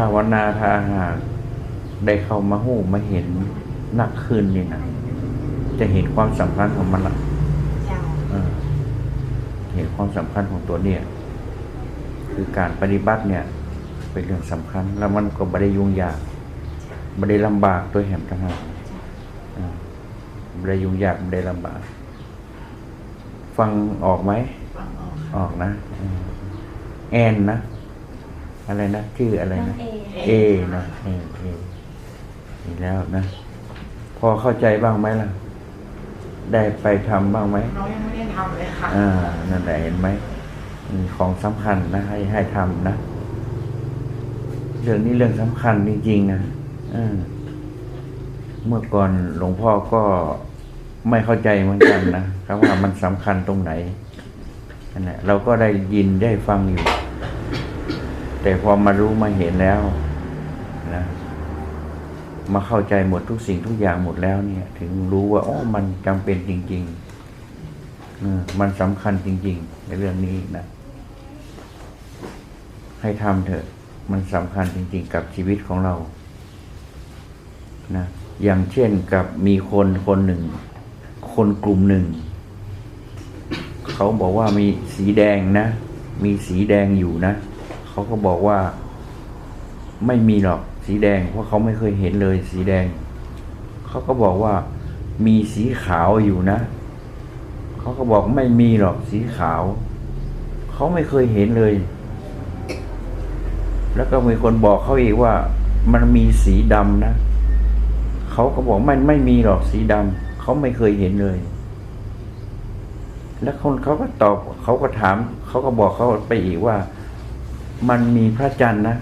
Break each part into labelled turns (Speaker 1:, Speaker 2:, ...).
Speaker 1: ภาวนาถ้าหากได้เข้ามาหูมาเห็นนักขึ้นนี่นะจะเห็นความสำคัญของมันละ
Speaker 2: เจ้า
Speaker 1: เออเห็นความสำคัญของตัวเนี่ย คือการปฏิบัติเนี่ย เป็นเรื่องสำคัญ แล้วมันก็ไม่ได้ยุ่งยากไม่ได้ลำบากตัวแหมทั้งนั้นอ่าไม่ได้ยุ่งยากไม่ได้ลำบาก ฟังออกไหม
Speaker 2: ฟังออก
Speaker 1: ออกนะอืมแอนนะ อะไรนะชื่ออะไร
Speaker 3: น้อง
Speaker 1: นะ
Speaker 3: เอ
Speaker 1: เอนะเอเอนี่แล้วนะ พอเข้าใจบ้างไหมล่ะ ได้ไปทำบ้างไหม
Speaker 2: น้องยังไม่ได้ทำเลยค่ะ
Speaker 1: อ่านั่นแหละเห็นไหมอืมของสำคัญนะให้ให้ทำนะเรื่องนี้เรื่องสำคัญจริงๆนะอ่าเมื่อก่อนหลวงพ่อก็ไม่เข้าใจเหมือนกันนะครับว่ามันสำคัญตรงไหนนั่นแหละเราก็ได้ยินได้ฟังอยู่ แต่พอมารู้มาเห็นแล้ว นะมาเข้าใจหมดทุกสิ่งทุกอย่างหมดแล้วเนี่ย ถึงรู้ว่าอ๋อมันจำเป็นจริงๆเออมันสำคัญจริง ๆ ในเรื่องนี้นะให้ทำเถอะ มันสำคัญจริง ๆ กับชีวิตของเรา นะอย่างเช่นกับมีคนคนหนึ่ง คนกลุ่มหนึ่ง เขาบอกว่ามีสีแดงนะ มีสีแดงอยู่นะ เขาก็บอกว่าไม่มีหรอก สีแดง เพราะเขาไม่เคยเห็นเลยสีแดง เขาก็บอกว่ามีสีขาวอยู่นะ เขาก็บอกไม่มีหรอกสีขาว เขาไม่เคยเห็นเลย แล้วก็มีคนบอกเขาอีกว่า มันมีสีดำนะ เขาก็บอกไมันไม่มีหรอกสีดำเขาไม่เคยเห็นเลย แล้วคนเขาก็ตอบ เขาก็ถาม เขาก็บอกเขาไปอีกว่า มันมีพระจันทร์นะ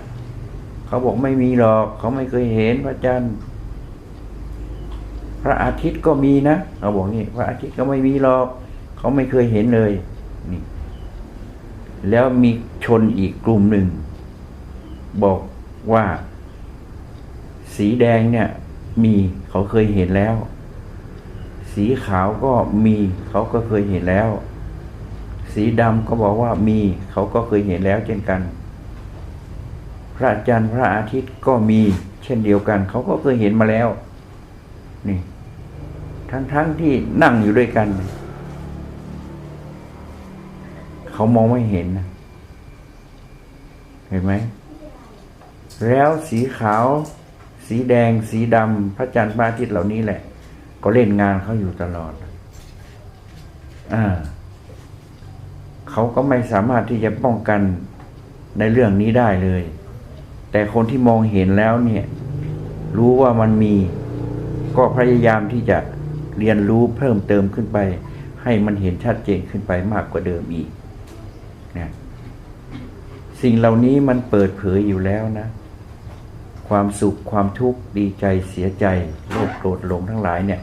Speaker 1: เขาบอกไม่มีหรอก เขาไม่เคยเห็นพระจันทร์ พระอาทิตย์ก็มีนะเขาบอกนี่ พระอาทิตย์ก็ไม่มีหรอก เขาไม่เคยเห็นเลยนี่แล้วมีชนอีกกลุ่มหนึ่ง บอกว่า สีแดงเนี่ย มีเขาเคยเห็นแล้ว สีขาวก็มี เขาก็เคยเห็นแล้ว สีดำก็บอกว่ามี เขาก็เคยเห็นแล้วเช่นกัน พระจันทร์พระอาทิตย์ก็มีเช่นเดียวกัน เขาก็เคยเห็นมาแล้ว นี่ ทั้งๆทที่นั่งอยู่ด้วยกัน เขามองไม่เห็นนะเห็นไหม แล้วสีขาว สีแดง สีดำพระจันทร์พระอาทิตย์เหล่านี้แหละ ก็เล่นงานเขาอยู่ตลอด อ่า เขาก็ไม่สามารถที่จะป้องกันในเรื่องนี้ได้เลย แต่คนที่มองเห็นแล้วเนี่ย รู้ว่ามันมี ก็พยายามที่จะเรียนรู้เพิ่มเติมขึ้นไป ให้มันเห็นชัดเจนขึ้นไปมากกว่าเดิมอีกนะสิ่งเหล่านี้มันเปิดเผยอยู่แล้วนะ ความสุขความทุกข์ดีใจเสียใจโลภโกรธหลงทั้งหลายเนี่ย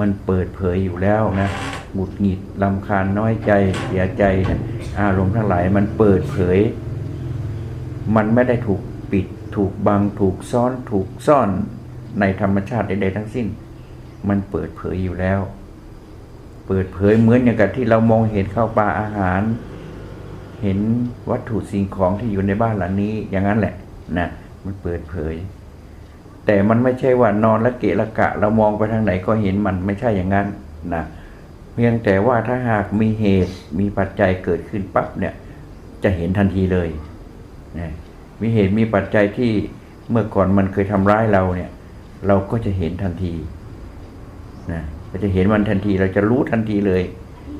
Speaker 1: มันเปิดเผยอยู่แล้วนะหงุดหงิดลำคาญน้อยใจเสียใจนี่ยอารมณ์ทั้งหลาย มันเปิดเผย มันไม่ได้ถูก ปิด ถูกบัง ถูกซ่อน ถูกซ่อนในธรรมชาติใดๆทั้งสิ้น มันเปิดเผยอยู่แล้ว เปิดเผยเหมือนอย่างกับที่เรามองเห็นข้าวปลาอาหาร เห็นวัตถุสิ่งของที่อยู่ในบ้านหลังนี้ อย่างนั้นแหละนะมันเปิดเผย แต่มันไม่ใช่ว่านอนละเกะละกะ เรามองไปทางไหนก็เห็นมันไม่ใช่อย่างนั้นนะเพียงแต่ว่าถ้าหากมีเหตุมีปัจจัยเกิดขึ้นปั๊บเนี่ย จะเห็นทันทีเลยนะ มีเหตุมีปัจจัยที่เมื่อก่อนมันเคยทำร้ายเราเนี่ย เราก็จะเห็นทันทีนะเราจะเห็นมันทันที เราจะรู้ทันทีเลย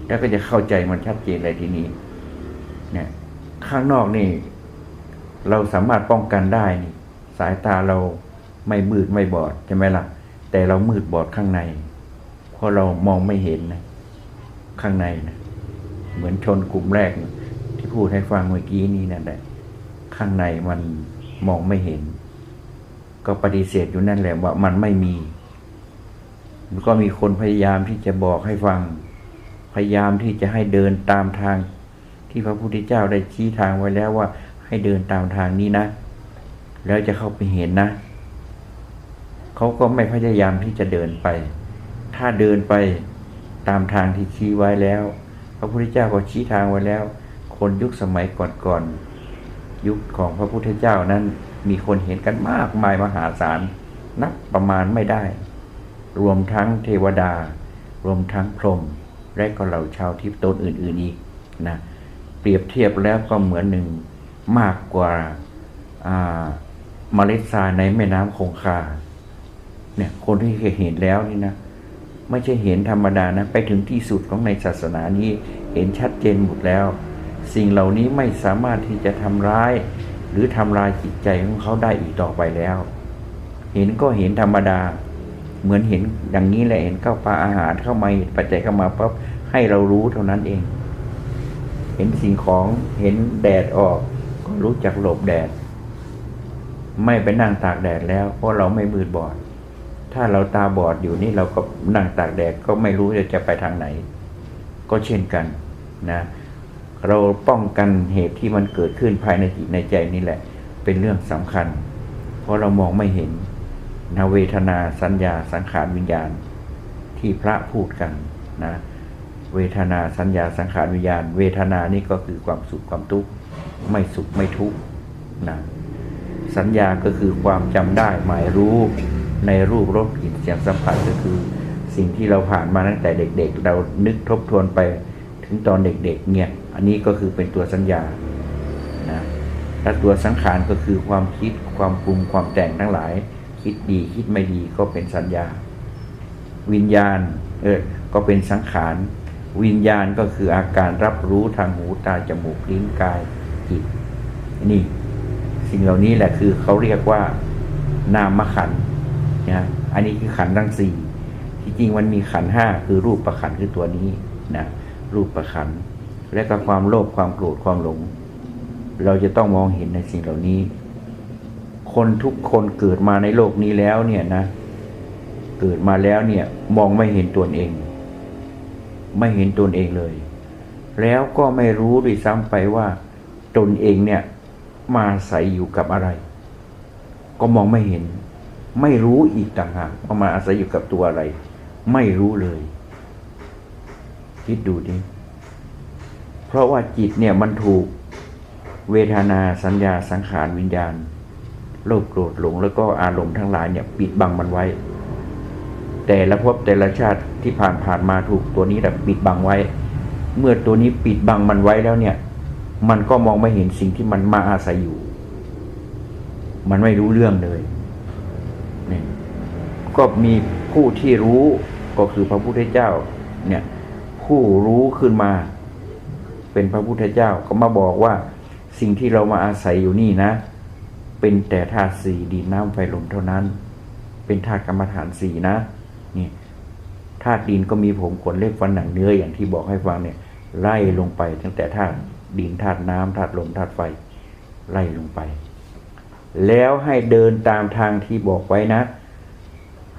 Speaker 1: แล้วก็จะเข้าใจมันชัดเจนเลยทีนี้เนี่ยข้างนอกนี่ เราสามารถป้องกันได้นี่ สายตาเราไม่มืดไม่บอดใช่ไหมล่ะ แต่เรามืดบอดข้างใน เพราะเรามองไม่เห็นนะข้างในนะเหมือนชนกลุ่มแรกนะที่พูดให้ฟังเมื่อกี้นี้นั่นแหละ ข้างในมันมองไม่เห็น ก็ปฏิเสธอยู่นั่นแหละว่ามันไม่มีมันก็มีคนพยายามที่จะบอกให้ฟัง พยายามที่จะให้เดินตามทาง ที่พระพุทธเจ้าได้ชี้ทางไว้แล้วว่า ให้เดินตามทางนี้นะ แล้วจะเข้าไปเห็นนะเขาก็ไม่พยายามที่จะเดินไป ถ้าเดินไปตามทางที่ชี้ไว้แล้ว พระพุทธเจ้าก็ชี้ทางไว้แล้ว คนยุคสมัยก่อนๆ ยุคของพระพุทธเจ้านั้นมีคนเห็นกันมากมายมหาศาลนับประมาณไม่ได้ รวมทั้งเทวดา รวมทั้งพรหมและก็เหล่าชาวทิพย์ตนอื่น ๆอีกนะเปรียบเทียบแล้วก็เหมือนหนึ่งมากกว่าเมล็ดทรายในแม่น้ำคงคาเนี่ยคนที่เคยเห็นแล้วนี่นะไม่ใช่เห็นธรรมดานะ ไปถึงที่สุดของในศาสนานี้เห็นชัดเจนหมดแล้ว สิ่งเหล่านี้ไม่สามารถที่จะทำร้าย หรือทำลายจิตใจของเขาได้อีกต่อไปแล้ว เห็นก็เห็นธรรมดา เหมือนเห็นอย่างนี้แหละเห็นข้าวปลาอาหารเข้ามาเห็นปัจจัยเข้ามาปั๊บให้เรารู้เท่านั้นเอง เห็นสิ่งของเห็นแดดออกก็รู้จักหลบแดด ไม่ไปนั่งตากแดดแล้ว เพราะเราไม่มืดบอด ถ้าเราตาบอดอยู่นี่เราก็นั่งตากแดดก็ไม่รู้จะจะไปทางไหน ก็เช่นกันนะ เราป้องกันเหตุที่มันเกิดขึ้นภายในจิตในใจนี่แหละ เป็นเรื่องสำคัญ เพราะเรามองไม่เห็นนะเวทนาสัญญาสังขารวิญญาณ ที่พระพูดกันนะ เวทนาสัญญาสังขารวิญญาณ เวทนานี่ก็คือความสุขความทุกข์ไม่สุขไม่ทุกข์นะสัญญาก็คือความจำได้หมายรู้ในรูปรสกลิ่นเสียงสัมผัสก็คือ สิ่งที่เราผ่านมาตั้งแต่เด็ก ๆ เรานึกทบทวนไปถึงตอนเด็ก ๆ เนี่ย อันนี้ก็คือเป็นตัวสัญญานะและตัวสังขารก็คือความคิดความปรุงความแต่งทั้งหลาย คิดดีคิดไม่ดีก็เป็นสัญญา วิญญาณเออก็เป็นสังขาร วิญญาณก็คืออาการรับรู้ทางหูตาจมูกลิ้นกายจิตนี่ สิ่งเหล่านี้แหละคือเขาเรียกว่านามขันนะอันนี้คือขันทั้งสี่ที่จริงมันมีขันห้าคือรูปประขันคือตัวนี้นะรูปประขันธ และก็ความโลภความโกรธความหลง เราจะต้องมองเห็นในสิ่งเหล่านี้ คนทุกคนเกิดมาในโลกนี้แล้วเนี่ยนะ เกิดมาแล้วเนี่ยมองไม่เห็นตัวเอง ไม่เห็นตนเองเลย แล้วก็ไม่รู้ด้วยซ้ำไปว่าตนเองเนี่ยมาอาศัยอยู่กับอะไร ก็มองไม่เห็น ไม่รู้อีกต่างหากว่ามาอาศัยอยู่กับตัวอะไร ไม่รู้เลย คิดดูดิ เพราะว่าจิตเนี่ยมันถูกเวทนาสัญญาสังขารวิญญาณโลภโกรธหลงแล้วก็อารมณ์ทั้งหลายเนี่ยปิดบังมันไว้ แต่ละภพแต่ละชาติที่ผ่านผ่านมาถูกตัวนี้แหละปิดบังไว้ เมื่อตัวนี้ปิดบังมันไว้แล้วเนี่ย มันก็มองไม่เห็นสิ่งที่มันมาอาศัยอยู่ มันไม่รู้เรื่องเลยนี่ก็มีผู้ที่รู้ก็คือพระพุทธเจ้า เนี่ย ผู้รู้ขึ้นมา เป็นพระพุทธเจ้าก็มาบอกว่า สิ่งที่เรามาอาศัยอยู่นี่นะ เป็นแต่ธาตุสี่ดินน้ำไฟลมเท่านั้น เป็นธาตุกรรมฐานสี่นะนี่ธาตุดินก็มีผมขนเล็บฟันหนังเนื้ออย่างที่บอกให้ฟังเนี่ยไล่ลงไป ตั้งแต่ธาตุดินธาตุน้ำธาตุลมธาตุไฟไล่ลงไป แล้วให้เดินตามทางที่บอกไว้นะ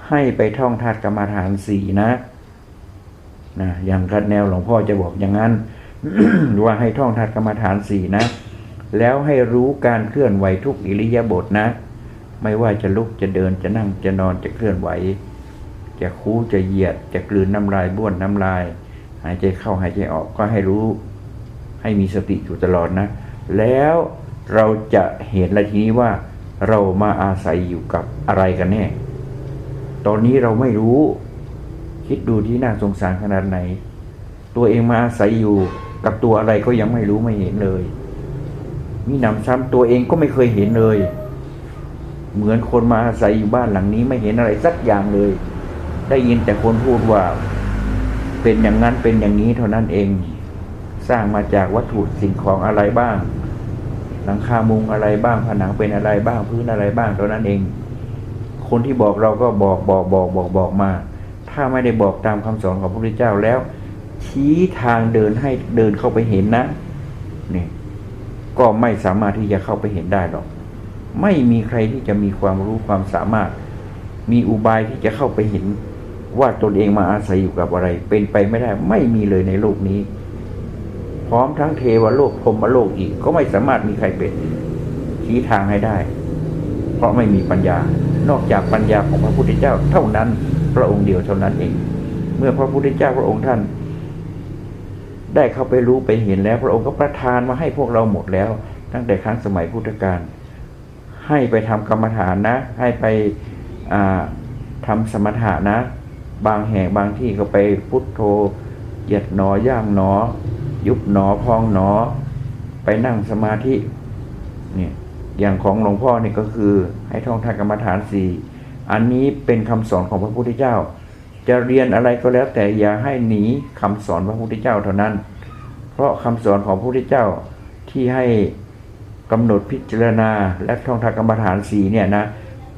Speaker 1: ให้ไปท่องธาตุกรรมฐานสี่นะนะอย่างกัดแนวหลวงพ่อจะบอกอย่างนั้น ว่าให้ท่องธาตุกรรมฐานสี่นะ แล้วให้รู้การเคลื่อนไหวทุกอิริยาบถนะ ไม่ว่าจะลุกจะเดินจะนั่งจะนอนจะเคลื่อนไหว จะคู้จะเหยียด จะกลืนน้ำลายบ้วนน้ำลาย หายใจเข้าหายใจออกก็ให้รู้ ให้มีสติอยู่ตลอดนะ แล้วเราจะเห็นละทีนี้ว่าเรามาอาศัยอยู่กับอะไรกันแน่ ตอนนี้เราไม่รู้ คิดดูที่น่าสงสารขนาดไหน ตัวเองมาอาศัยอยู่ กับตัวอะไรก็ยังไม่รู้ไม่เห็นเลยมีหนำซ้ำตัวเองก็ไม่เคยเห็นเลย เหมือนคนมาอาศัยอยู่บ้านหลังนี้ไม่เห็นอะไรสักอย่างเลย ได้ยินแต่คนพูดว่า เป็นอย่างนั้นเป็นอย่างนี้เท่านั้นเอง สร้างมาจากวัตถุสิ่งของอะไรบ้าง หลังคามุงอะไรบ้างผนังเป็นอะไรบ้างพื้นอะไรบ้างเท่านั้นเอง คนที่บอกเราก็บอกบอกบอกบอกบอกมา ถ้าไม่ได้บอกตามคำสอนของพระพุทธเจ้าแล้ว ชี้ทางเดินให้เดินเข้าไปเห็นนะนี่ก็ไม่สามารถที่จะเข้าไปเห็นได้หรอก ไม่มีใครที่จะมีความรู้ความสามารถ มีอุบายที่จะเข้าไปเห็นว่าตนเองมาอาศัยอยู่กับอะไร เป็นไปไม่ได้ไม่มีเลยในโลกนี้ พร้อมทั้งเทวโลกพรมโลกอีก ก็ไม่สามารถมีใครเป็นชี้ทางให้ได้ เพราะไม่มีปัญญา นอกจากปัญญาของพระพุทธเจ้าเท่านั้น พระองค์เดียวเท่านั้นเอง เมื่อพระพุทธเจ้าพระองค์ท่าน ได้เข้าไปรู้ไปเห็นแล้ว พระองค์ก็ประทานมาให้พวกเราหมดแล้ว ตั้งแต่ครั้งสมัยพุทธกาลให้ไปทำกรรมฐานนะ ให้ไปอ่าทำสมถะนะ บางแห่งบางที่ก็ไปพุทโธเหยียดหนอย่างหนอ ยุบหนอพองหนอ ไปนั่งสมาธิเนี่ยอย่างของหลวงพ่อนี่ก็คือให้ท่องทางกรรมฐานสี่อันนี้เป็นคำสอนของพระพุทธเจ้า จะเรียนอะไรก็แล้วแต่อย่าให้หนีคำสอนพระพุทธเจ้าเท่านั้น เพราะคำสอนของพระพุทธเจ้าที่ให้กำหนดพิจารณาและท่องทางกรรมฐานสีเนี่ยนะ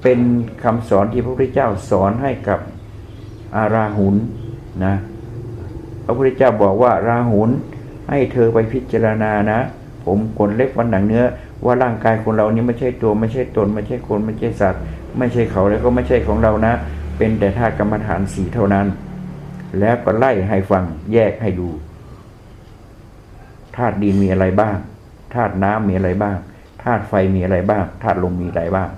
Speaker 1: เป็นคำสอนที่พระพุทธเจ้าสอนให้กับอาราหุนนะพระพุทธเจ้าบอกว่าราหุนให้เธอไปพิจารณานะ ผมขนเล็บวันหนังเนื้อ ว่าร่างกายคนเรานี้ไม่ใช่ตัวไม่ใช่ตน ไม่ใช่คนไม่ใช่สัตว์ ไม่ใช่เขาแล้วก็ไม่ใช่ของเรานะ เป็นแต่ธาตุกรรมฐานสีเท่านั้น แล้วก็ไล่ให้ฟังแยกให้ดูธาตุดินมีอะไรบ้างธาตุน้ำมีอะไรบ้างธาตุไฟมีอะไรบ้างธาตุลมมีอะไรบ้าง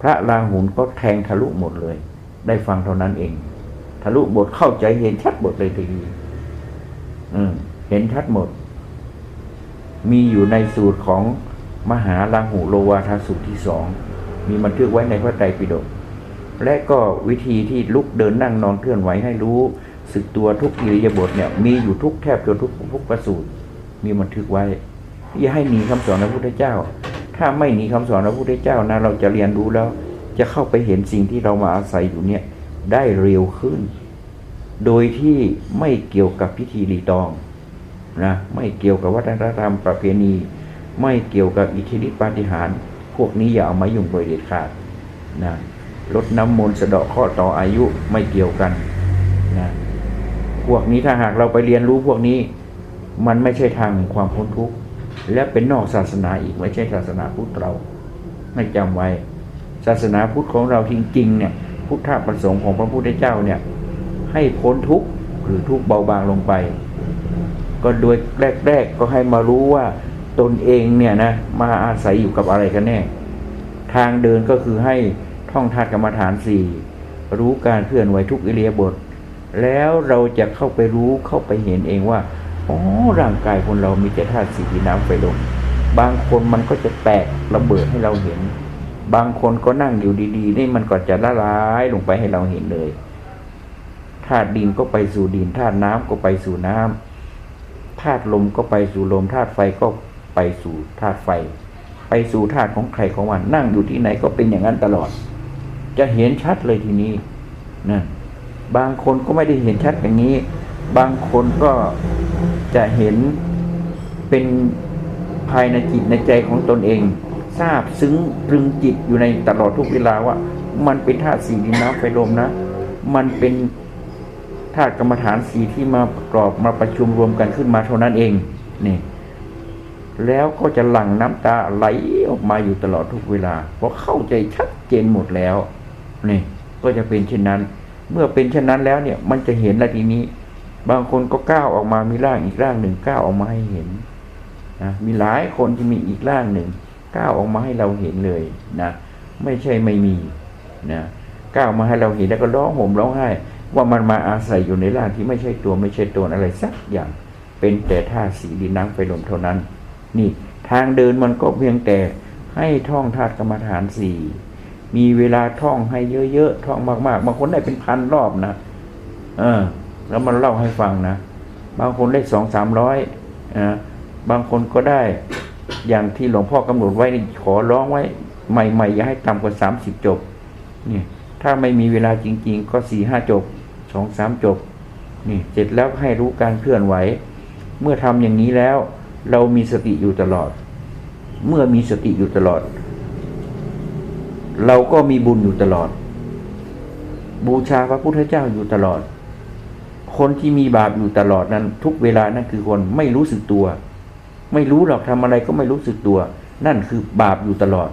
Speaker 1: พระราหุลก็แทงทะลุหมดเลย ได้ฟังเท่านั้นเอง ทะลุบทเข้าใจเห็นชัดหมดเลยทีเดียวเห็นชัดหมด มีอยู่ในสูตรของมหาราหุโลวาทสูตรที่สอง มีบันทึกไว้ในพระไตรปิฎก และก็วิธีที่ลุกเดินนั่งนอนเคลื่อนไหวให้รู้ สึกตัวทุกอิริยาบถเนี่ยมีอยู่ทุกแทบจะทุกทุกประสูตรมีบันทึกไว้ อย่าให้หนีคำสอนพระพุทธเจ้า ถ้าไม่หนีคำสอนพระพุทธเจ้านะเราจะเรียนรู้แล้ว จะเข้าไปเห็นสิ่งที่เรามาอาศัยอยู่เนี่ยได้เร็วขึ้น โดยที่ไม่เกี่ยวกับพิธีรีตองนะไม่เกี่ยวกับวัฒนธรรมประเพณี ไม่เกี่ยวกับอิทธิฤทธิปาฏิหาริย์พวกนี้อย่าเอามายุ่งโดยเด็ดขาดนะ ลดน้ำมนต์สะเดาะข้อต่ออายุไม่เกี่ยวกันนะพวกนี้ถ้าหากเราไปเรียนรู้พวกนี้ มันไม่ใช่ทางความพ้นทุกข์และเป็นนอกศาสนาอีกไม่ใช่ศาสนาพุทธเราให้จำไว้ ศาสนาพุทธของเราจริงๆเนี่ยพุทธประสงค์ของพระพุทธเจ้าเนี่ยให้พ้นทุกข์หรือทุกข์เบาบางลงไป ก็โดยแรก ๆ ก็ให้มารู้ว่าตนเองเนี่ยนะมาอาศัยอยู่กับอะไรกันแน่ ทางเดินก็คือให้ ท่องธาตุกรรมฐานสี่รู้การเคลื่อนไหวทุกอิเลียบท แล้วเราจะเข้าไปรู้เข้าไปเห็นเองว่าอ๋อร่างกายคนเรามีแต่ธาตุสี่ดินน้ำไฟลมบางคนมันก็จะแตกระเบิดให้เราเห็น บางคนก็นั่งอยู่ดีๆ นี่มันก็จะละลายลงไปให้เราเห็นเลยธาตุดินก็ไปสู่ดินธาตุน้ำก็ไปสู่น้ำธาตุลมก็ไปสู่ลมธาตุไฟก็ไปสู่ธาตุไฟ ไปสู่ธาตุของใครของมันนั่งอยู่ที่ไหนก็เป็นอย่างนั้นตลอด จะเห็นชัดเลยทีนี้นะบางคนก็ไม่ได้เห็นชัดอย่างนี้ บางคนก็จะเห็นเป็นภายในจิตในใจของตนเอง ทราบซึ้งตรึงจิตอยู่ในตลอดทุกเวลาว่า มันเป็นธาตุสี่ดินน้ำไฟลมนะ มันเป็นธาตุกรรมฐานสีที่มาประกอบมาประชุมรวมกันขึ้นมาเท่านั้นเองนี่แล้วก็จะหลั่งน้ำตาไหลออกมาอยู่ตลอดทุกเวลา เพราะเข้าใจชัดเจนหมดแล้ว นี่ก็จะเป็นเช่นนั้น เมื่อเป็นเช่นนั้นแล้วเนี่ย มันจะเห็นแล้วทีนี้ บางคนก็ก้าวออกมามีร่างอีกร่างหนึ่งก้าวออกมาให้เห็นนะมีหลายคนที่มีอีกร่างหนึ่งก้าวออกมาให้เราเห็นเลยนะไม่ใช่ไม่มีนะก้าวมาให้เราเห็นแล้วก็ร้องห่มร้องไห้ ว่ามันมาอาศัยอยู่ในร่างที่ไม่ใช่ตัวไม่ใช่ตนอะไรสักอย่างเป็นแต่ธาตุสีดินน้ำไฟลมเท่านั้น นี่ทางเดินมันก็เพียงแต่ให้ท่องธาตุกรรมฐานสี่ มีเวลาท่องให้เยอะๆท่องมากๆบางคนได้เป็นพันรอบนะเออ แล้วมันเล่าให้ฟังนะบางคนได้สองสามร้อยนะบางคนก็ได้อย่างที่หลวงพ่อกำหนดไว้ขอร้องไว้ ใหม่ๆอย่าให้ต่ำกว่าสามสิบจบนี่ถ้าไม่มีเวลาจริง ๆ ก็สี่ห้าจบสองสามจบนี่เสร็จแล้วให้รู้การเคลื่อนไหว เมื่อทำอย่างนี้แล้ว เรามีสติอยู่ตลอด เมื่อมีสติอยู่ตลอด เราก็มีบุญอยู่ตลอด บูชาพระพุทธเจ้าอยู่ตลอด คนที่มีบาปอยู่ตลอดนั้น ทุกเวลานั่นคือคนไม่รู้สึกตัว ไม่รู้หรอกทำอะไรก็ไม่รู้สึกตัว นั่นคือบาปอยู่ตลอด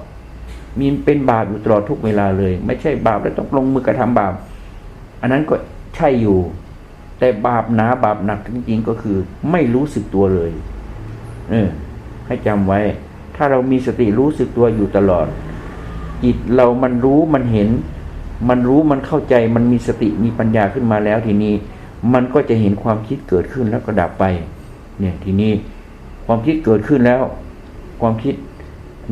Speaker 1: มีเป็นบาปอยู่ตลอดทุกเวลาเลย ไม่ใช่บาปแล้วต้องลงมือกระทำบาป อันนั้นก็ใช่อยู่ แต่บาปหนาบาปหนักจริงๆก็คือ ไม่รู้สึกตัวเลย เออให้จำไว้ ถ้าเรามีสติรู้สึกตัวอยู่ตลอด จิตเรามันรู้มันเห็น มันรู้มันเข้าใจมันมีสติมีปัญญาขึ้นมาแล้วทีนี้ มันก็จะเห็นความคิดเกิดขึ้นแล้วก็ดับไป เนี่ยทีนี้ความคิดเกิดขึ้นแล้ว ความคิด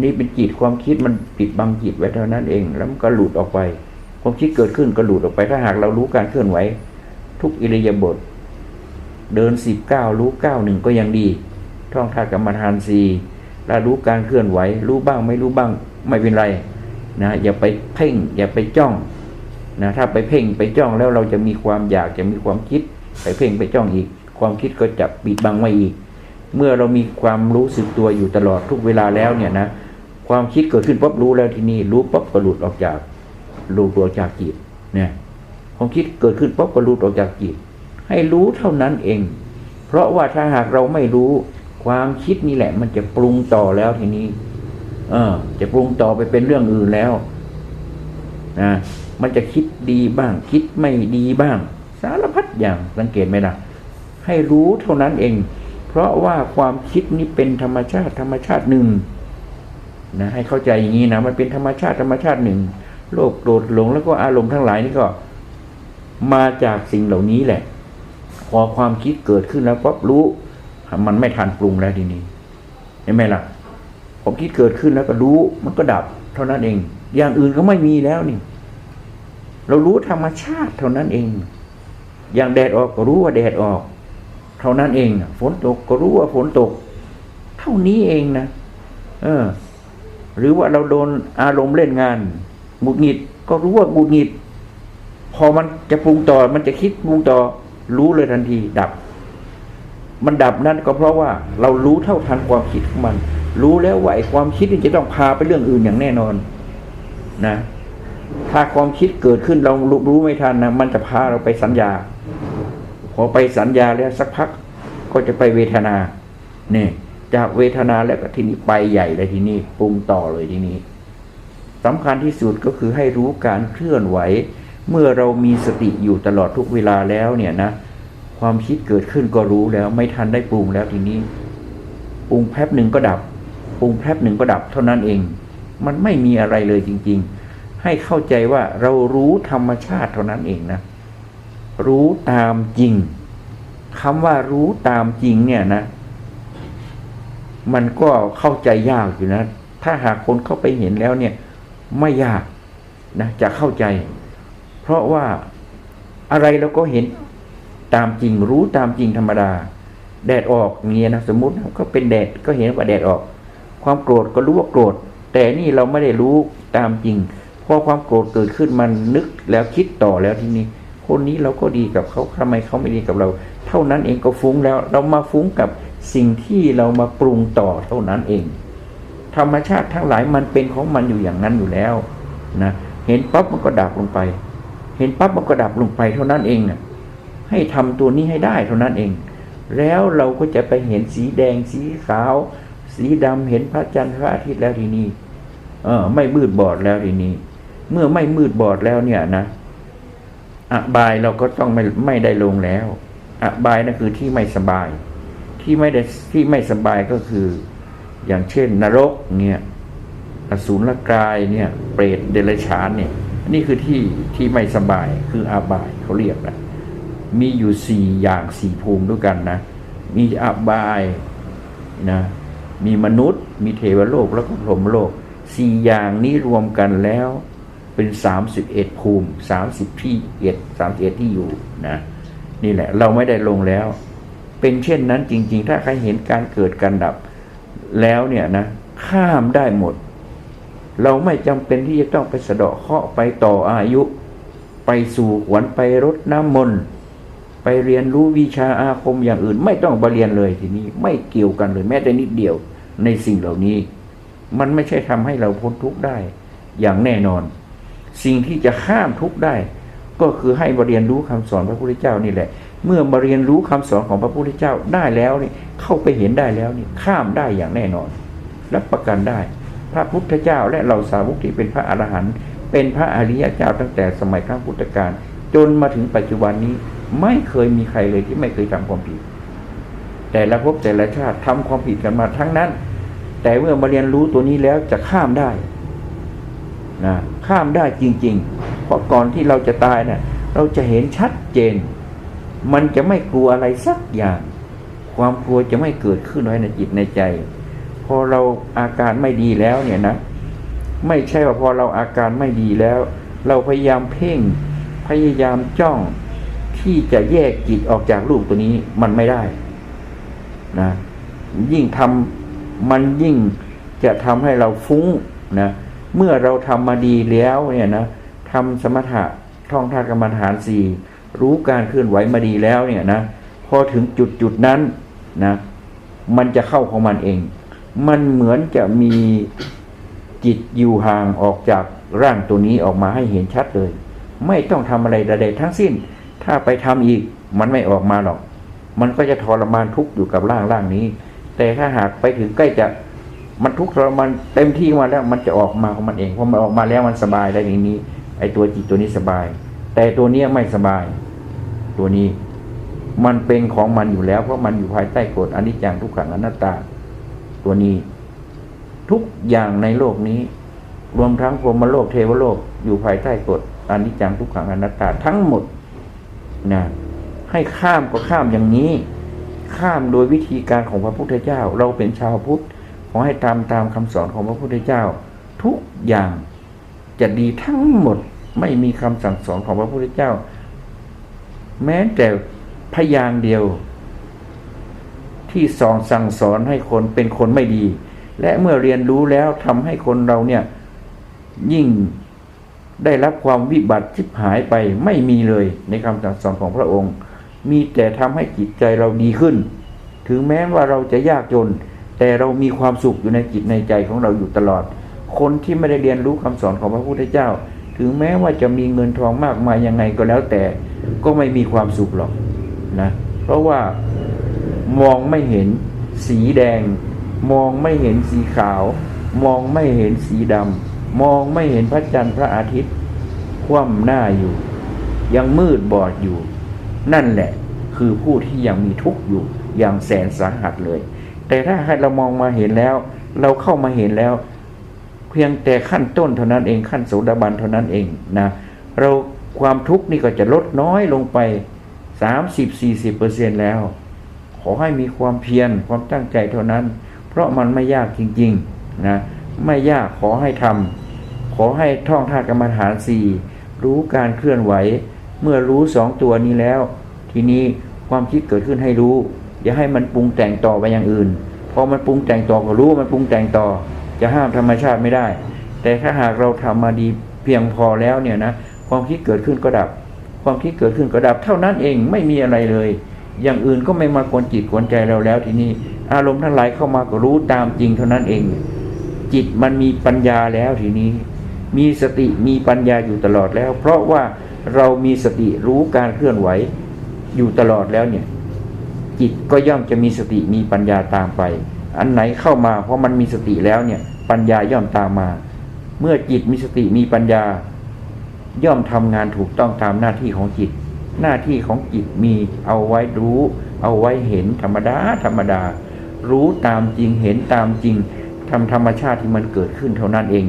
Speaker 1: นี่เป็นจิตความคิดมันปิดบังจิตไว้เท่านั้นเอง แล้วมันก็หลุดออกไป ความคิดเกิดขึ้นก็หลุดออกไป ถ้าหากเรารู้การเคลื่อนไหว ทุกอิริยาบถเดินสิบเก้ารู้เก้าหนึ่งก็ยังดี ท่องท่ากรรมฐานสีแล้วรู้การเคลื่อนไหว รู้บ้างไม่รู้บ้างไม่เป็นไร นะอย่าไปเพ่ง อย่าไปจ้องนะถ้าไปเพ่งไปจ้องแล้วเราจะมีความอยากจะมีความคิด ไปเพ่งไปจ้องอีก ความคิดก็จะปิดบังไว้อีก เมื่อเรามีความรู้สึกตัวอยู่ตลอดทุกเวลาแล้วเนี่ยนะความคิดเกิดขึ้นปั๊บรู้แล้วทีนี้รู้ปั๊บก็หลุดออกจากหลุดออกจากจิตเนี่ยความคิดเกิดขึ้นปั๊บก็หลุดออกจากจิต ให้รู้เท่านั้นเอง เพราะว่าถ้าหากเราไม่รู้ความคิดนี่แหละ มันจะปรุงต่อแล้วทีนี้ เออ จะปรุงต่อไปเป็นเรื่องอื่นแล้วนะมันจะคิดดีบ้าง คิดไม่ดีบ้าง สารพัดอย่างสังเกตไหมล่ะ ให้รู้เท่านั้นเอง เพราะว่าความคิดนี้เป็นธรรมชาติธรรมชาติหนึ่งนะให้เข้าใจอย่างนี้นะมันเป็นธรรมชาติธรรมชาติหนึ่งโลภโกรธหลงแล้วก็อารมณ์ทั้งหลายนี่ก็ มาจากสิ่งเหล่านี้แหละ พอความคิดเกิดขึ้นแล้วปั๊บรู้ มันไม่ทันปรุงแล้วทีนี้เห็นไหมล่ะ ผมคิดเกิดขึ้นแล้วก็รู้มันก็ดับ เท่านั้นเอง อย่างอื่นก็ไม่มีแล้วนี่ เรารู้ธรรมชาติเท่านั้นเอง อย่างแดดออกก็รู้ว่าแดดออก เท่านั้นเอง ฝนตกก็รู้ว่าฝนตก เท่านี้เองนะเออ หรือว่าเราโดนอารมณ์เล่นงานหงุดหงิดก็รู้ว่าหงุดหงิด พอมันจะปรุงต่อ มันจะคิดปรุงต่อ รู้เลยทันทีดับ มันดับนั่นก็เพราะว่าเรารู้เท่าทันความคิดของมัน รู้แล้วว่าไอ้ความคิดนี่จะต้องพาไปเรื่องอื่นอย่างแน่นอนนะ ถ้าความคิดเกิดขึ้นเรารู้ไม่ทันนะมันจะพาเราไปสัญญา พอไปสัญญาแล้วสักพักก็จะไปเวทนาเนี่ยจากเวทนาแล้วก็ทีนี้ไปใหญ่เลยทีนี้ปรุงต่อเลยทีนี้สำคัญที่สุดก็คือให้รู้การเคลื่อนไหว เมื่อเรามีสติอยู่ตลอดทุกเวลาแล้วเนี่ยนะ ความคิดเกิดขึ้นก็รู้แล้วไม่ทันได้ปรุงแล้วทีนี้ ปรุงแป๊บหนึ่งก็ดับ ปรุงแป๊บหนึ่งก็ดับเท่านั้นเอง มันไม่มีอะไรเลยจริง ๆ ให้เข้าใจว่าเรารู้ธรรมชาติเท่านั้นเองนะ รู้ตามจริงคำว่ารู้ตามจริงเนี่ยนะ มันก็เข้าใจยากอยู่นะ ถ้าหากคนเข้าไปเห็นแล้วเนี่ย ไม่ยากนะจะเข้าใจ เพราะว่าอะไรเราก็เห็นตามจริงรู้ตามจริงธรรมดา แดดออกเงี้ยนะสมมติก็เป็นแดดก็เห็นว่าแดดออก ความโกรธก็รู้ว่าโกรธ แต่นี่เราไม่ได้รู้ตามจริงพอความโกรธเกิดขึ้นมันนึกแล้วคิดต่อแล้วทีนี้ คนนี้เราก็ดีกับเขาทำไมเขาไม่ดีกับเรา เท่านั้นเองก็ฟุ้งแล้ว เรามาฟุ้งกับสิ่งที่เรามาปรุงต่อเท่านั้นเอง ธรรมชาติทั้งหลายมันเป็นของมันอยู่อย่างนั้นอยู่แล้วนะเห็นปั๊บมันก็ดับลงไป เห็นปั๊บมันก็ดับลงไปเท่านั้นเองน่ะให้ทำตัวนี้ให้ได้เท่านั้นเอง แล้วเราก็จะไปเห็นสีแดงสีขาว สีดำเห็นพระจันทร์พระอาทิตย์แล้วทีนี้เออ ไม่มืดบอดแล้วทีนี้ เมื่อไม่มืดบอดแล้วเนี่ยนะอบายเราก็ต้องไม่ไม่ได้ลงแล้วอบายนั่นคือที่ไม่สบาย ที่ไม่ได้ที่ไม่สบายก็คือ อย่างเช่น นรกเนี่ยอสูรกายเนี่ย เปรตเดรัจฉานเนี่ย นี่คือที่ที่ไม่สบายคืออาบายเขาเรียกนะมีอยู่สี่อย่างสี่ภูมิด้วยกันนะ มีอาบายนะ มีมนุษย์ มีเทวโลกแล้วก็พรหมโลกสี่อย่างนี้รวมกันแล้วเป็นสามสิบเอ็ดภูมิสามสิบที่เอ็ดสามสิบเอ็ดที่อยู่นะนี่แหละ เราไม่ได้ลงแล้ว เป็นเช่นนั้นจริง ๆ ถ้าใครเห็นการเกิดการดับแล้วเนี่ยนะข้ามได้หมด เราไม่จำเป็นที่จะต้องไปสะเดาะเคราะห์ไปต่ออายุ ไปสู่ขวัญไปรดน้ำมนต์ ไปเรียนรู้วิชาอาคมอย่างอื่น ไม่ต้องไปเรียนเลยทีนี้ไม่เกี่ยวกันเลยแม้แต่นิดเดียวในสิ่งเหล่านี้ มันไม่ใช่ทำให้เราพ้นทุกข์ได้อย่างแน่นอน สิ่งที่จะข้ามทุกข์ได้ ก็คือให้มาเรียนรู้คำสอนพระพุทธเจ้านี่แหละ เมื่อมาเรียนรู้คำสอนของพระพุทธเจ้าได้แล้วนี่เข้าไปเห็นได้แล้วนี่ข้ามได้อย่างแน่นอนรับประกันได้ พระพุทธเจ้าและเราสาวกที่เป็นพระอรหันต์เป็นพระอริยเจ้าตั้งแต่สมัยครั้งพุทธกาลจนมาถึงปัจจุบันนี้ ไม่เคยมีใครเลยที่ไม่เคยทำความผิด แต่ละภพแต่ละชาติทำความผิดกันมาทั้งนั้น แต่เมื่อมาเรียนรู้ตัวนี้แล้วจะข้ามได้นะข้ามได้จริง ๆ เพราะก่อนที่เราจะตายเนะ่ยเราจะเห็นชัดเจน มันจะไม่กลัวอะไรสักอย่าง ความกลัวจะไม่เกิดขึ้นไว้ในจิตในใจ พอเราอาการไม่ดีแล้วเนี่ยนะ ไม่ใช่ว่าพอเราอาการไม่ดีแล้ว เราพยายามเพ่งพยายามจ้อง ที่จะแยกจิตออกจากรูปตัวนี้มันไม่ได้นะยิ่งทำมันยิ่งจะทำให้เราฟุ้งนะเมื่อเราทำมาดีแล้วเนี่ยนะทำสมถะท่องท่ากรรมฐานสี่รู้การเคลื่อนไหวมาดีแล้วเนี่ยนะพอถึงจุดจุดนั้นนะมันจะเข้าของมันเอง มันเหมือนจะมีจิตอยู่ห่างออกจากร่างตัวนี้ออกมาให้เห็นชัดเลย ไม่ต้องทำอะไรใดๆทั้งสิ้น ถ้าไปทำอีกมันไม่ออกมาหรอก มันก็จะทรมานทุกข์อยู่กับร่างร่างนี้ แต่ถ้าหากไปถึงใกล้จะมันทุกข์ทรมานเต็มที่มาแล้วมันจะออกมาของมันเองเพอมันออกมาแล้วมันสบายได้อย่างนี้ ไอ้ตัวจิตตัวนี้สบาย แต่ตัวเนี้ยไม่สบาย ตัวนี้ มันเป็นของมันอยู่แล้ว เพราะมันอยู่ภายใต้กฎอนิจจังทุกขังอนัตตา ตัวนี้ ทุกอย่างในโลกนี้ รวมทั้งพรมโลกเทวโลกอยู่ภายใต้กฎอนิจจังทุกขังอนัตตาทั้งหมด นะให้ข้ามก็ข้ามอย่างนี้ ข้ามโดยวิธีการของพระพุทธเจ้า เราเป็นชาวพุทธขอให้ตามตามคำสอนของพระพุทธเจ้า ทุกอย่างจะดีทั้งหมดไม่มีคำสั่งสอนของพระพุทธเจ้า แม้แต่พยางค์เดียว ที่สอนสั่งสอนให้คนเป็นคนไม่ดี และเมื่อเรียนรู้แล้วทำให้คนเราเนี่ยยิ่ง ได้รับความวิบัติชิบหายไปไม่มีเลยในคำสั่งสอนของพระองค์ มีแต่ทำให้จิตใจเราดีขึ้น ถึงแม้ว่าเราจะยากจน แต่เรามีความสุขอยู่ในจิตในใจของเราอยู่ตลอด คนที่ไม่ได้เรียนรู้คำสอนของพระพุทธเจ้า ถึงแม้ว่าจะมีเงินทองมากมายยังไงก็แล้วแต่ก็ไม่มีความสุขหรอกนะเพราะว่ามองไม่เห็นสีแดง มองไม่เห็นสีขาว มองไม่เห็นสีดำ มองไม่เห็นพระจันทร์พระอาทิตย์ คว่ำหน้าอยู่ ยังมืดบอดอยู่ นั่นแหละ คือผู้ที่ยังมีทุกข์อยู่อย่างแสนสาหัสเลย แต่ถ้าให้เรามองมาเห็นแล้ว เราเข้ามาเห็นแล้ว เพียงแต่ขั้นต้นเท่านั้นเองขั้นโสดาบันเท่านั้นเองนะเราความทุกข์นี่ก็จะลดน้อยลงไป 30-40%เปอร์เซ็นแล้ว ขอให้มีความเพียรความตั้งใจเท่านั้น เพราะมันไม่ยากจริงๆนะไม่ยากขอให้ทำ ขอให้ท่องท่ากรรมฐานสี่รู้การเคลื่อนไหว เมื่อรู้สองตัวนี้แล้ว ทีนี้ความคิดเกิดขึ้นให้รู้ อย่าให้มันปรุงแต่งต่อไปอย่างอื่นพอมันปรุงแต่งต่อก็รู้มันปรุงแต่งต่อ จะห้ามธรรมชาติไม่ได้ แต่ถ้าหากเราทำมาดีเพียงพอแล้วเนี่ยนะความคิดเกิดขึ้นก็ดับ ความคิดเกิดขึ้นก็ดับ เท่านั้นเองไม่มีอะไรเลย อย่างอื่นก็ไม่มากวนจิตกวนใจเราแล้วทีนี้อารมณ์ทั้งหลายเข้ามาก็รู้ตามจริงเท่านั้นเอง จิตมันมีปัญญาแล้วทีนี้ มีสติมีปัญญาอยู่ตลอดแล้ว เพราะว่าเรามีสติรู้การเคลื่อนไหวอยู่ตลอดแล้วเนี่ย จิตก็ย่อมจะมีสติมีปัญญาตามไป อันไหนเข้ามาเพราะมันมีสติแล้วเนี่ย ปัญญาย่อมตามมา เมื่อจิตมีสติมีปัญญา ย่อมทำงานถูกต้องตามหน้าที่ของจิต หน้าที่ของจิตมีเอาไว้รู้ เอาไว้เห็นธรรมดาธรรมดา รู้ตามจริงเห็นตามจริงทำธรรมชาติที่มันเกิดขึ้นเท่านั้นเอง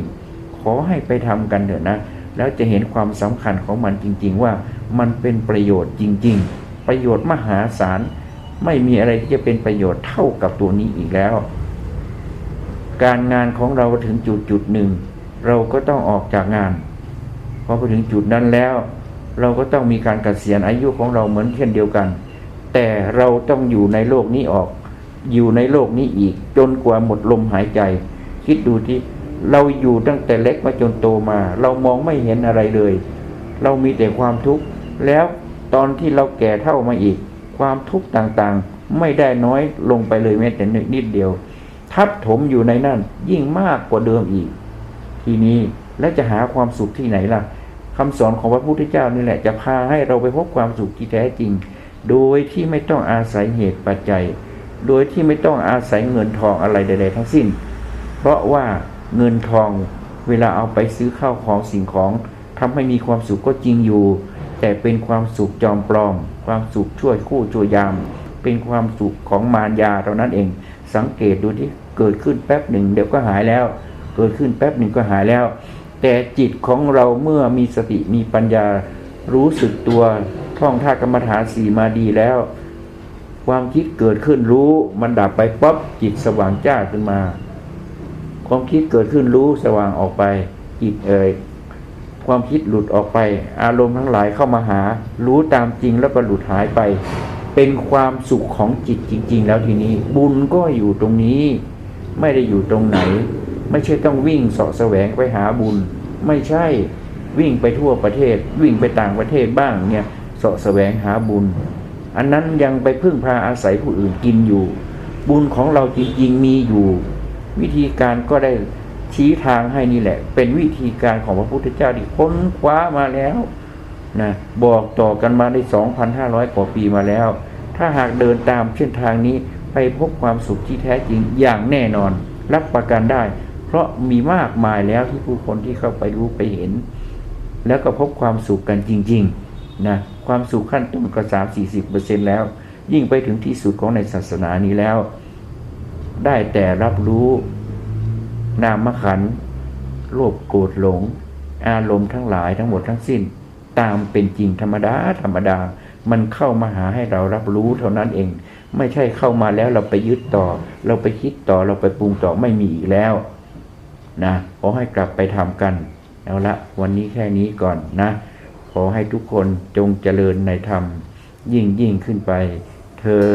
Speaker 1: อให้ไปทำกันเถอะนะ แล้วจะเห็นความสำคัญของมันจริง ๆ ว่ามันเป็นประโยชน์จริง ๆ ประโยชน์มหาศาลไม่มีอะไรที่จะเป็นประโยชน์เท่ากับตัวนี้อีกแล้ว การงานของเราถึงจุดจุดหนึ่ง เราก็ต้องออกจากงานพอไปถึงจุดนั้นแล้ว เราก็ต้องมีการเกษียณอายุของเราเหมือนเช่นเดียวกัน แต่เราต้องอยู่ในโลกนี้ออก อยู่ในโลกนี้อีก จนกว่าหมดลมหายใจ คิดดูที่ เราอยู่ตั้งแต่เล็กมาจนโตมา เรามองไม่เห็นอะไรเลย เรามีแต่ความทุกข์แล้วตอนที่เราแก่เท่ามาอีก ความทุกข์ต่างๆ ไม่ได้น้อยลงไปเลยแม้แต่นิดเดียว ทับถมอยู่ในนั่นยิ่งมากกว่าเดิมอีก ทีนี้แล้วจะหาความสุขที่ไหนล่ะคำสอนของพระพุทธเจ้านี่แหละจะพาให้เราไปพบความสุขที่แท้จริง โดยที่ไม่ต้องอาศัยเหตุปัจจัย โดยที่ไม่ต้องอาศัยเงินทองอะไรใด ๆ ทั้งสิ้น เพราะว่า เงินทอง เวลาเอาไปซื้อข้าวของสิ่งของทำให้มีความสุขก็จริงอยู่ แต่เป็นความสุขจอมปลอม ความสุขช่วยคู่ช่วยยาม เป็นความสุขของมารยาเท่านั้นเอง สังเกตดูที่เกิดขึ้นแป๊บหนึ่งเดี๋ยวก็หายแล้ว เกิดขึ้นแป๊บหนึ่งก็หายแล้ว แต่จิตของเราเมื่อมีสติมีปัญญารู้สึกตัวท่องท่ากรรมฐานสี่มาดีแล้ว ความคิดเกิดขึ้นรู้มันดับไปป๊อบจิตสว่างจ้าขึ้นมา ความคิดเกิดขึ้นรู้สว่างออกไปจิตเอ่ยความคิดหลุดออกไป อารมณ์ทั้งหลายเข้ามาหา รู้ตามจริงแล้วก็หลุดหายไป เป็นความสุขของจิตจริง ๆ แล้วทีนี้ บุญก็อยู่ตรงนี้ ไม่ได้อยู่ตรงไหน ไม่ใช่ต้องวิ่งเสาะแสวงไปหาบุญ ไม่ใช่วิ่งไปทั่วประเทศ วิ่งไปต่างประเทศบ้างเนี่ยเสาะแสวงหาบุญ อันนั้นยังไปพึ่งพาอาศัยผู้อื่นกินอยู่ บุญของเราจริงๆมีอยู่ วิธีการก็ได้ชี้ทางให้นี่แหละ เป็นวิธีการของพระพุทธเจ้าที่ค้นคว้ามาแล้วนะบอกต่อกันมาได้ 2,500 กว่าปีมาแล้ว ถ้าหากเดินตามเส้นทางนี้ไปพบความสุขที่แท้จริงอย่างแน่นอน รับประกันได้ เพราะมีมากมายแล้วที่ผู้คนที่เข้าไปรู้ไปเห็น แล้วก็พบความสุขกันจริงๆนะความสุขขั้นต้นก็สามสี่สิบเปอร์เซ็นแล้ว ยิ่งไปถึงที่สุดของในศาสนานี้แล้ว ได้แต่รับรู้นามขันโลภโกรธหลง อารมณ์ทั้งหลายทั้งหมดทั้งสิ้น ตามเป็นจริงธรรมดาธรรมดา มันเข้ามาหาให้เรารับรู้เท่านั้นเอง ไม่ใช่เข้ามาแล้วเราไปยึดต่อ เราไปคิดต่อเราไปปรุงต่อไม่มีอีกแล้ว นะขอให้กลับไปทำกันเอาละวันนี้แค่นี้ก่อนนะ ขอให้ทุกคนจงเจริญในธรรม ยิ่งยิ่งขึ้นไปเธอ